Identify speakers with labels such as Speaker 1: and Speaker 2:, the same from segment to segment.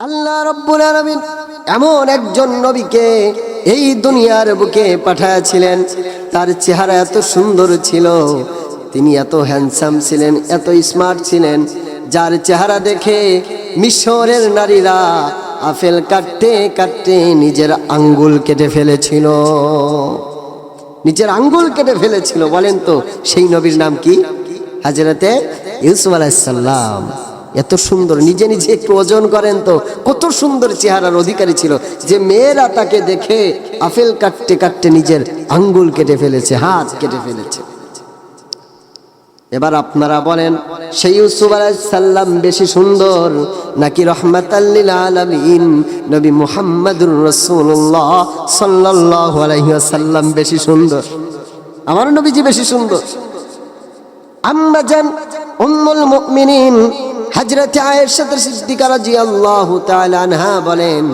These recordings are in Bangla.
Speaker 1: আল্লাহ রব্বুল আলামিন এমন একজন নবীকে এই দুনিয়ার বুকে পাঠাইছিলেন তার চেহারা এত সুন্দর ছিল, তিনি এত হ্যান্ডসাম ছিলেন, এত স্মার্ট ছিলেন। যার চেহারা দেখে মিশরের নারীরা আপেল কাটতে কাটতে নিজের আঙ্গুল কেটে ফেলেছিল। নিজের আঙ্গুল কেটে ফেলেছিল, বলেন তো, সেই নবীর নাম কি? হাজরতে ইউসুফ আলাইসাল্লাম এত সুন্দর, নিজে নিজে একটু ওজন করেন তো। কত সুন্দর চেহারার অধিকারী ছিল যে মেয়েরা তাকে দেখে আপেল কাটতে কাটতে নিজের আঙ্গুল কেটে ফেলেছে, হাত কেটে ফেলেছে। এবার আপনারা বলেন সেই ইউসুফ সাল্লাম বেশি সুন্দর নাকি রহমাতাল্লিল আলামিন? নবী মুহাম্মদুর রসুল্লাহ সাল্লাল্লাহু আলাইহি ওয়াসাল্লাম বেশি সুন্দর। আমার নবীজি বেশি সুন্দর। আম্মা জান উম্মুল মুমিনিন হযরত আয়েশা সিদ্দিকা রাদিয়াল্লাহু তাআলা আনহা বলেন,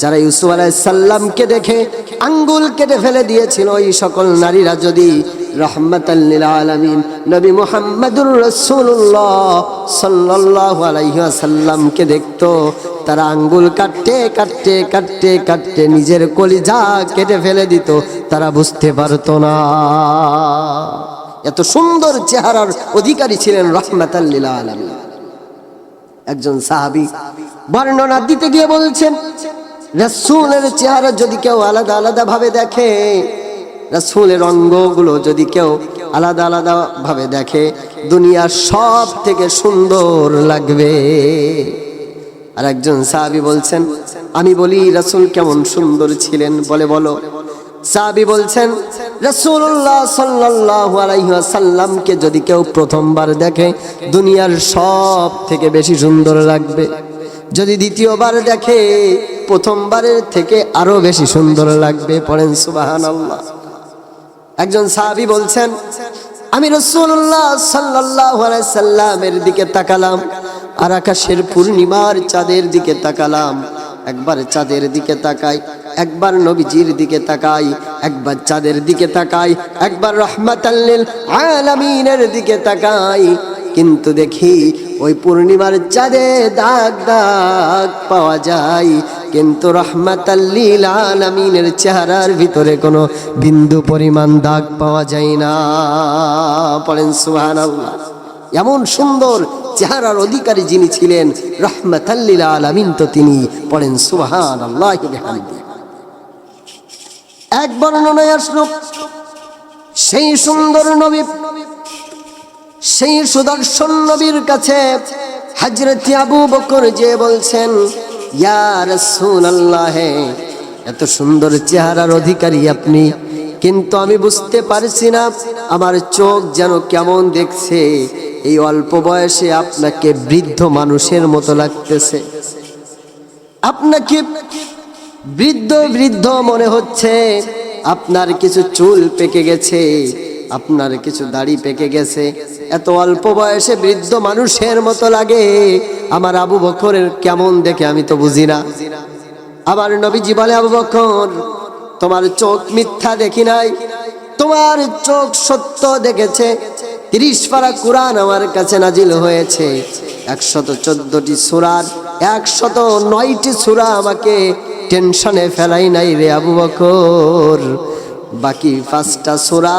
Speaker 1: যারা ইউসুফ আলাইহিস সাল্লামকে দেখে আঙ্গুল কেটে ফেলে দিয়েছিল, ওই সকল নারীরা যদি রহমাতাল্লিল আলামিন নবী মুহাম্মদুর রাসূলুল্লাহ সাল্লাল্লাহু আলাইহি ওয়াসাল্লামকে দেখতো, তারা আঙ্গুল কাটতে কাটতে কাটতে কাটতে নিজের কলিজা কেটে ফেলে দিত, তারা বুঝতে পারতো না। এত সুন্দর চেহারার অধিকারী ছিলেন রহমাতাল্লিল আলামিন। একজন সাহাবী বর্ণনা দিতে গিয়ে বলছেন, রাসূলের চেহারা যদি কেউ আলাদা আলাদা ভাবে দেখে, রাসূলের অঙ্গগুলো যদি কেউ আলাদা আলাদা ভাবে দেখে, দুনিয়ার সব থেকে সুন্দর লাগবে। আর একজন সাহাবি বলছেন, আমি বলি, রাসূল কেমন সুন্দর ছিলেন বলে বলো। সাহাবি বলছেন রাসূলুল্লাহ সাল্লাল্লাহু আলাইহি ওয়াসাল্লামকে যদি কেউ প্রথমবার দেখে, দুনিয়ার সব থেকে বেশি সুন্দর লাগবে। যদি দ্বিতীয়বার দেখে, প্রথমবারের থেকে আরও বেশি সুন্দর লাগবে। পড়েন সুবহানাল্লাহ। একজন সাহাবী বলছেন, আমি রসুল্লাহ সাল্লাহ সাল্লামের দিকে তাকালাম আর আকাশের পূর্ণিমার চাঁদের দিকে তাকালাম। একবার চাঁদের দিকে তাকাই, একবার নবীজির দিকে তাকাই, একবার চাঁদের দিকে তাকাই, একবার রহমাতাল্লিল আলামিনের দিকে তাকাই। কিন্তু দেখি ওই পূর্ণিমার চাঁদে দাগ দাগ পাওয়া যায়। কিন্তু রহমাতাল্লিল আলামিনের চেহারার ভিতরে কোনো বিন্দু পরিমাণ দাগ পাওয়া যায় না। পড়েন সুবহানাল্লাহ। এমন সুন্দর চেহারার অধিকারী যিনি ছিলেন রহমাতাল্লিল আলামিন তো তিনি পড়েন, সুবহানাল্লাহ বিহামদি। এক বর্ণনায় আসলো, সেই সুন্দর নবী, সেই সুদর্শন নবীর কাছে হজরত আবু বকর যে বলছেন এত সুন্দর চেহারার অধিকারী আপনি, কিন্তু আমি বুঝতে পারছি না, আমার চোখ যেন কেমন দেখছে। এই অল্প বয়সে আপনাকে বৃদ্ধ মানুষের মতো লাগতেছে। আপনাকে বৃদ্ধ বৃদ্ধ মনে হচ্ছে, আপনার কিছু চুল পেকে গেছে, আপনার কিছু দাড়ি পেকে গেছে। এত অল্প বয়সে বৃদ্ধ মানুষের মতো লাগে, আমার আবু বকরের কেমন দেখে আমি তো বুঝি না। আবার নবীজি বলে, আবু বকর, তোমার চোখ মিথ্যা দেখি নাই, তোমার চোখ সত্য দেখেছে তিরিশ পারা কোরআন আমার কাছে নাজিল হয়েছে। একশত চোদ্দটি সুরার একশত নয়টি সুরা আমাকে টেনশনে ফেলাই নাই রে আবু বকর। বাকি পাঁচটা সুরা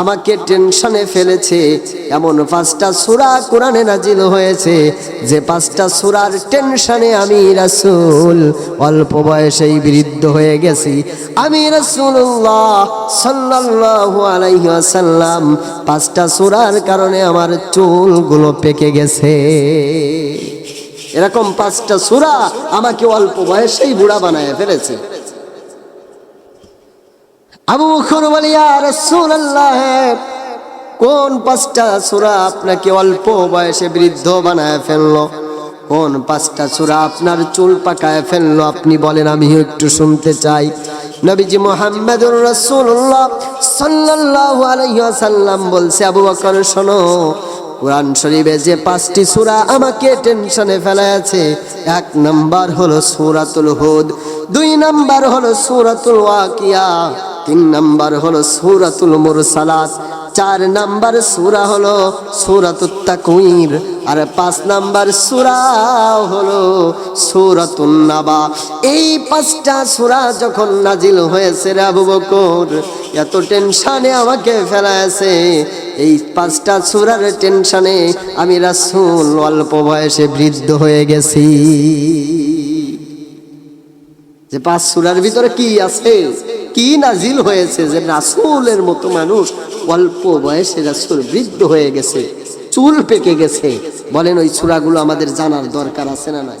Speaker 1: আমাকে টেনশনে ফেলেছে। এমন পাঁচটা সুরা কোরআনে নাজিল হয়েছে, যে পাঁচটা সুরার টেনশনে আমি রাসূল, অল্প বয়সেই বৃদ্ধ হয়ে গেছি। আমি রাসুল্লাহ সাল্লাল্লাহু আলাইহি ওয়াসাল্লাম, পাঁচটা সুরার কারণে আমার চুলগুলো পেকে গেছে। এরকম পাঁচটা সুরা আমাকে অল্প বয়সেই বুড়া বানায় ফেলেছে। আবু বকর বলে, ইয়া রাসূলুল্লাহ, কোন পাঁচটা সূরা আপনাকে অল্প বয়সে বৃদ্ধ বানায় ফেলল? কোন পাঁচটা সূরা আপনার চুল পাকায় ফেলল? আপনি বলেন, আমি একটু শুনতে চাই। নবীজি মুহাম্মদুর রাসূলুল্লাহ সাল্লাল্লাহু আলাইহি ওয়াসাল্লাম বলছে, আবু বকর, শোনো, কোরআন শরীফে যে পাঁচটি সূরা আমাকে টেনশনে ফেলাছে এক নাম্বার হলো সূরাতুল হুদ, দুই নাম্বার হলো সূরাতুল ওয়াকিয়া। তিন নাম্বার হলো সূরাতুল মুরসালাত, চার নাম্বার সূরা হলো সূরাতুত তাকওয়ির, আর পাঁচ নাম্বার সূরা হলো সূরাতুন নাবা। এই পাঁচটা সূরা যখন নাজিল হয়েছে রে আবু বকর, এত টেনশানে আমাকে ফেলাছে এই পাঁচটা সুরার টেনশানে আমি রাসূল অল্প বয়সে বৃদ্ধ হয়ে গেছি। যে পাঁচ সুরার ভিতরে কি আছে? কি নাজিল হয়েছে যে রাসুলের মতো মানুষ অল্প বয়সে রাসুল বৃদ্ধ হয়ে গেছে, চুল পেকে গেছে। বলেন, ওই চূড়াগুলো আমাদের জানার দরকার আছে না নাই?